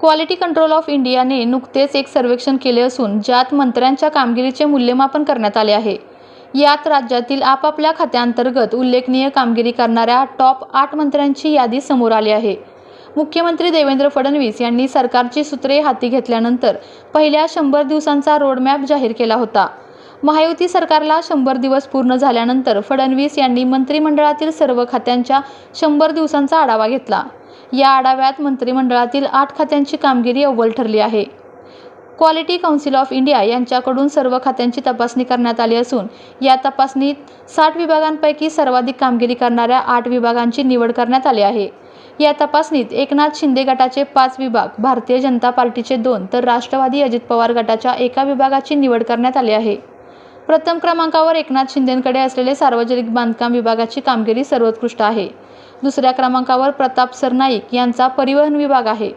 Quality control of इंडियाने नुकतेच एक सर्वेक्षण केले असून ज्यात मंत्र्यांच्या कामगिरीचे मूल्यमापन करण्यात आले आहे. यात राज्यातील आपापल्या खात्यांतर्गत उल्लेखनीय कामगिरी करणाऱ्या टॉप आठ मंत्र्यांची यादी समोर आली आहे. मुख्यमंत्री देवेंद्र फडणवीस यांनी सरकारची सूत्रे हाती घेतल्यानंतर पहिल्या शंभर दिवसांचा रोडमॅप जाहीर केला होता. महायुती सरकारला शंभर दिवस पूर्ण झाल्यानंतर फडणवीस यांनी मंत्रिमंडळातील सर्व खात्यांच्या शंभर दिवसांचा आढावा घेतला. या आढाव्यात मंत्रिमंडळातील आठ खात्यांची कामगिरी अव्वल ठरली आहे. क्वालिटी काउन्सिल ऑफ इंडिया यांच्याकडून सर्व खात्यांची तपासणी करण्यात आली असून या तपासणीत साठ विभागांपैकी सर्वाधिक कामगिरी करणाऱ्या आठ विभागांची निवड करण्यात आली आहे. या तपासणीत एकनाथ शिंदे गटाचे पाच विभाग भारतीय जनता पार्टीचे दोन तर राष्ट्रवादी अजित पवार गटाच्या एका विभागाची निवड करण्यात आली आहे. प्रथम क्रमांकावर एकनाथ शिंदेंकडे असलेले सार्वजनिक बांधकाम विभागाची कामगिरी सर्वोत्कृष्ट आहे. दुसऱ्या क्रमांकावर प्रताप सरनाईक यांचा परिवहन विभाग आहे.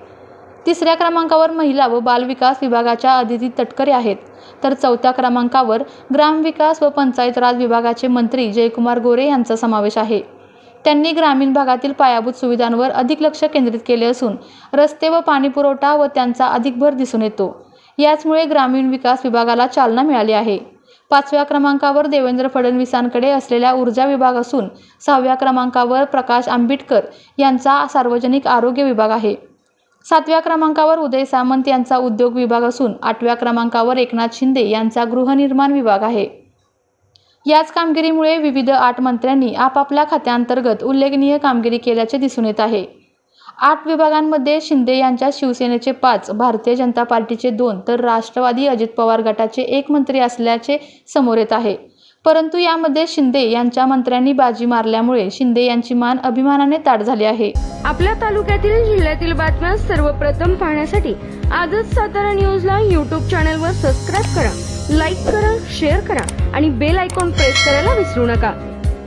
तिसऱ्या क्रमांकावर महिला व बालविकास विभागाच्या अदिती तटकरे आहेत. तर चौथ्या क्रमांकावर ग्रामविकास व पंचायत राज विभागाचे मंत्री जयकुमार गोरे यांचा समावेश आहे. त्यांनी ग्रामीण भागातील पायाभूत सुविधांवर अधिक लक्ष केंद्रित केले असून रस्ते व पाणीपुरवठा व त्यांचा अधिक भर दिसून येतो. याचमुळे ग्रामीण विकास विभागाला चालना मिळाली आहे. पाचव्या क्रमांकावर देवेंद्र फडणवीसांकडे असलेला ऊर्जा विभाग असून सहाव्या क्रमांकावर प्रकाश आंबेडकर यांचा सार्वजनिक आरोग्य विभाग आहे. सातव्या क्रमांकावर उदय सामंत यांचा उद्योग विभाग असून आठव्या क्रमांकावर एकनाथ शिंदे यांचा गृहनिर्माण विभाग आहे. याच कामगिरीमुळे विविध आठ मंत्र्यांनी आपापल्या खात्यांतर्गत उल्लेखनीय कामगिरी केल्याचे दिसून येत आहे. आठ विभागांमध्ये शिंदे यांच्या शिवसेनेचे पाच भारतीय जनता पार्टीचे दोन तर राष्ट्रवादी अजित पवार गटाचे एक मंत्री असल्याचे समोर येत आहे. परंतु यामध्ये शिंदे यांच्या मंत्र्यांनी बाजी मारल्यामुळे शिंदे यांची मान अभिमानाने ताट झाली आहे. आपल्या तालुक्यातील जिल्ह्यातील बातम्या सर्वप्रथम पाहण्यासाठी आजच सातारा न्यूजला यूट्यूब चॅनलवर सबस्क्राईब करा लाईक करा शेअर करा आणि बेल आयकॉन प्रेस करायला विसरू नका.